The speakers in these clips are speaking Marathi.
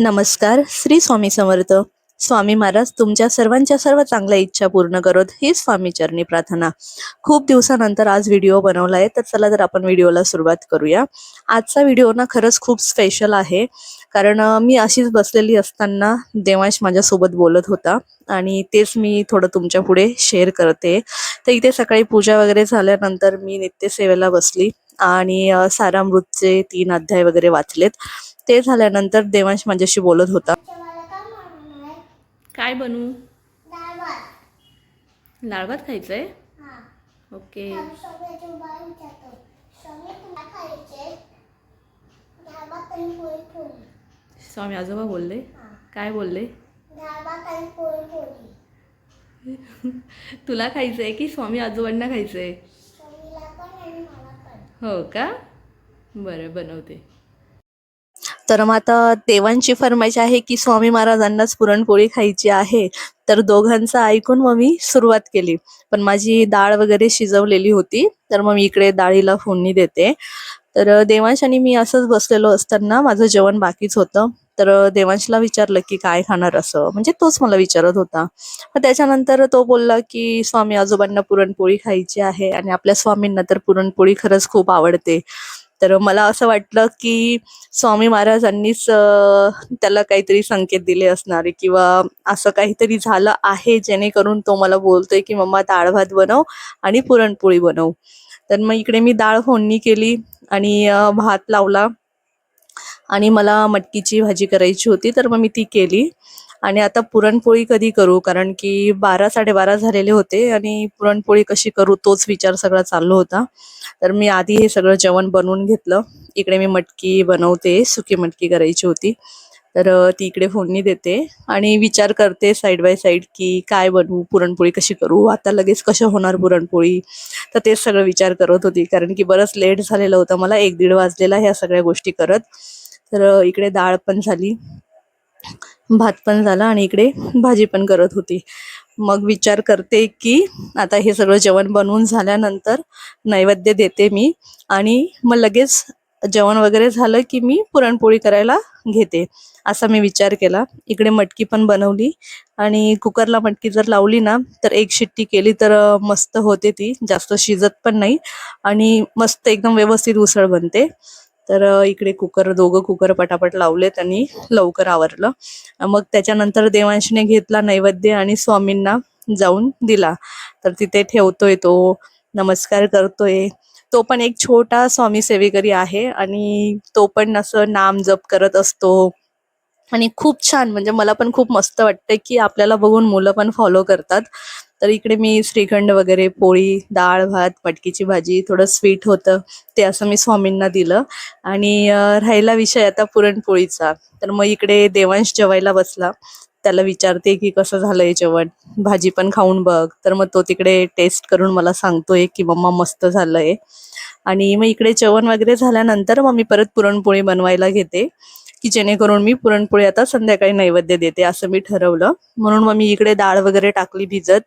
नमस्कार श्री स्वामी समर्थ. स्वामी महाराज तुमच्या सर्वांच्या सर्व चांगल्या इच्छा पूर्ण करत ही स्वामी चरणी प्रार्थना. खूप दिवसानंतर आज व्हिडिओ बनवला आहे तर चला तर आपण व्हिडिओला सुरुवात करूया. आजचा व्हिडिओ ना खरंच खूप स्पेशल आहे कारण मी अशीच बसलेली असताना देवांश माझ्यासोबत बोलत होता आणि तेच मी थोडं तुमच्यापुढे शेअर करते. तर इथे सकाळी पूजा वगैरे झाल्यानंतर मी नित्यसेवेला बसली आणि सारामृतचे तीन अध्याय वगैरे वाचलेत. ते झाल्यानंतर देवांश माझ्याशी बोलत होता. आहे काय बनवू डाळ भात खायचंय? हा. ओके. स्वामी खायचे? आजोबा बोलले? काय बोलले? तुला खायचंय की स्वामी आजोबांना मला पण. हो का? बरं बनवते. तर मग आता देवांची फरमाईश आहे की स्वामी महाराजांनाच पुरणपोळी खायची आहे. तर दोघांचं ऐकून मग मी सुरुवात केली. पण माझी डाळ वगैरे शिजवलेली होती. तर मग मी इकडे डाळीला फोडणी देते. तर देवांश आणि मी असंच बसलेलो असताना माझं जेवण बाकीच होतं. तर देवांशला विचारलं की काय खाणार असं? म्हणजे तोच मला विचारत होता. मग त्याच्यानंतर तो बोलला की स्वामी आजोबांना पुरणपोळी खायची आहे आणि आपल्या स्वामींना तर पुरणपोळी खरंच खूप आवडते. तर मला असं वाटलं की स्वामी महाराजांनीच त्याला काहीतरी संकेत दिले असणारे किंवा असं काहीतरी झालं आहे जेणेकरून तो मला बोलतोय की मम्मा डाळ भात बनव आणि पुरणपोळी बनव. तर मग इकडे मी डाळ फोडणी केली आणि भात लावला आणि मला मटकीची भाजी करायची होती तर मग मी ती केली. आणि आता पुरणपोळी कधी करू? कारण की बारा साडेबारा झालेले होते आणि पुरणपोळी कशी करू तोच विचार सगळा चालला होता. तर मी आधी हे सगळं जेवण बनवून घेतलं. इकडे मी मटकी बनवते सुकी मटकी करायची होती. तर ती इकडे फोडणी देते आणि विचार करते साईड बाय साईड की काय बनवू पुरणपोळी कशी करू? आता लगेच कसं होणार पुरणपोळी? तर तेच सगळं विचार करत होती. कारण की बरंच लेट झालेलं होतं. मला एक दीड वाजलेला ह्या सगळ्या गोष्टी करत. तर इकडे डाळ पण झाली. भात पण झाला आणि इकडे भाजी पण करत होती. मग विचार करते की आता हे सगळं जेवण बनवून झाल्यानंतर नैवेद्य देते मी आणि मग लगेच जेवण वगैरे झालं की मी पुरणपोळी करायला घेते असा मी विचार केला. इकडे मटकी पण बनवली आणि कुकरला मटकी जर लावली ना तर एक शिट्टी केली तर मस्त होते ती. जास्त शिजत पण नाही आणि मस्त एकदम व्यवस्थित उसळ बनते. तर इकडे कुकर दोघं कुकर पटापट लावलेत आणि लवकर आवरलं. मग त्याच्यानंतर देवांशने घेतला नैवेद्य आणि स्वामींना जाऊन दिला. तर तिथे ठेवतोय तो नमस्कार करतोय. तो पण एक छोटा स्वामी सेवेकरी आहे आणि तो पण असं नाम जप करत असतो. आणि खूप छान म्हणजे मला पण खूप मस्त वाटतं की आपल्याला बघून मुलं पण फॉलो करतात. तर इकडे मी श्रीखंड वगैरे पोळी डाळ भात मटकीची भाजी थोडं स्वीट होतं ते असं मी स्वामींना दिलं. आणि राहिला विषय आता पुरणपोळीचा. तर मग इकडे देवांश जेवायला बसला. त्याला विचारते की कसं झालंय जेवण? भाजी पण खाऊन बघ. तर मग तो तिकडे टेस्ट करून मला सांगतोय की मम्मा मस्त झालंय. आणि मग इकडे जेवण वगैरे झाल्यानंतर मग मी परत पुरणपोळी बनवायला घेते. की जेणेकरून मी पुरणपोळी आता संध्याकाळी नैवेद्य देते असं मी ठरवलं. म्हणून मग मी इकडे डाळ वगैरे टाकली भिजत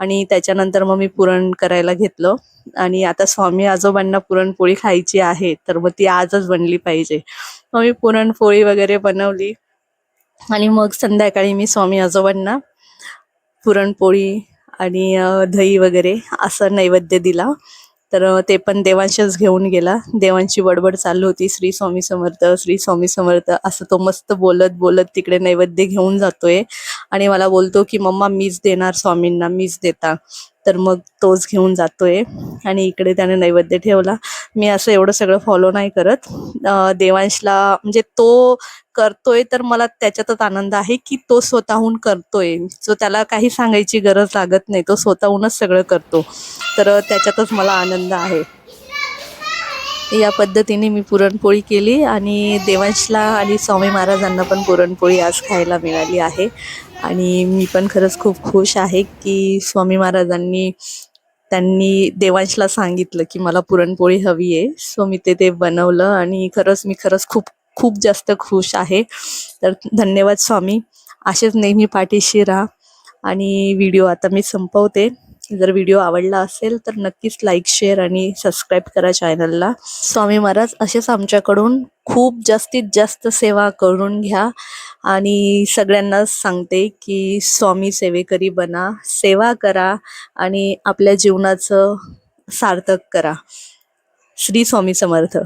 आणि त्याच्यानंतर मग मी पुरण करायला घेतलं. आणि आता स्वामी आजोबांना पुरणपोळी खायची आहे तर मग ती आजच बनली पाहिजे. मग मी पुरणपोळी वगैरे बनवली. आणि मग संध्याकाळी मी स्वामी आजोबांना पुरणपोळी आणि दही वगैरे असं नैवेद्य दिला. तर ते पण देवांशच घेऊन गेला. देवांची बडबड चालू होती. श्री स्वामी समर्थ श्री स्वामी समर्थ असं तो मस्त बोलत बोलत तिकडे नैवेद्य घेऊन जातोय. आणि मला बोलतो की मम्मा मीच देणार स्वामींना मीच देता. तर मग तोच घेऊन जातोय. आणि इकडे त्याने नैवेद्य ठेवला. मी असं एवढं सगळं फॉलो नाही करत. देवांशला म्हणजे तो करतोय तर मला त्याच्यातच आनंद आहे की तो स्वतःहून करतोय. जो त्याला काही सांगायची गरज लागत नाही तो स्वतःहूनच सगळं करतो. तर त्याच्यातच मला आनंद आहे. या पद्धतीने मी पुरणपोळी केली आणि देवांशला आणि स्वामी महाराजांना पण पुरणपोळी आज खायला मिळाली आहे. आणि मी पण खरंच खूप खुश आहे की स्वामी महाराजांनी त्यांनी देवांशला सांगितलं की मला पुरणपोळी हवी आहे. सो मी ते ते बनवलं आणि खरंच मी खरंच खूप खूप जास्त खुश आहे. तर धन्यवाद स्वामी. असेच नेहमी पाठीशी राहा. आणि व्हिडिओ आता मी संपवते. जर व्हिडिओ आवडला असेल तर नक्कीच लाईक शेअर आणि सबस्क्राईब करा चॅनलला स्वामी महाराज असेच आमच्याकडून खूप जास्तीत जास्त सेवा करून घ्या आणि सगळ्यांना सांगते की स्वामी सेवेकरी बना सेवा करा आणि आपल्या जीवनाचं सार्थक करा. श्री स्वामी समर्थ.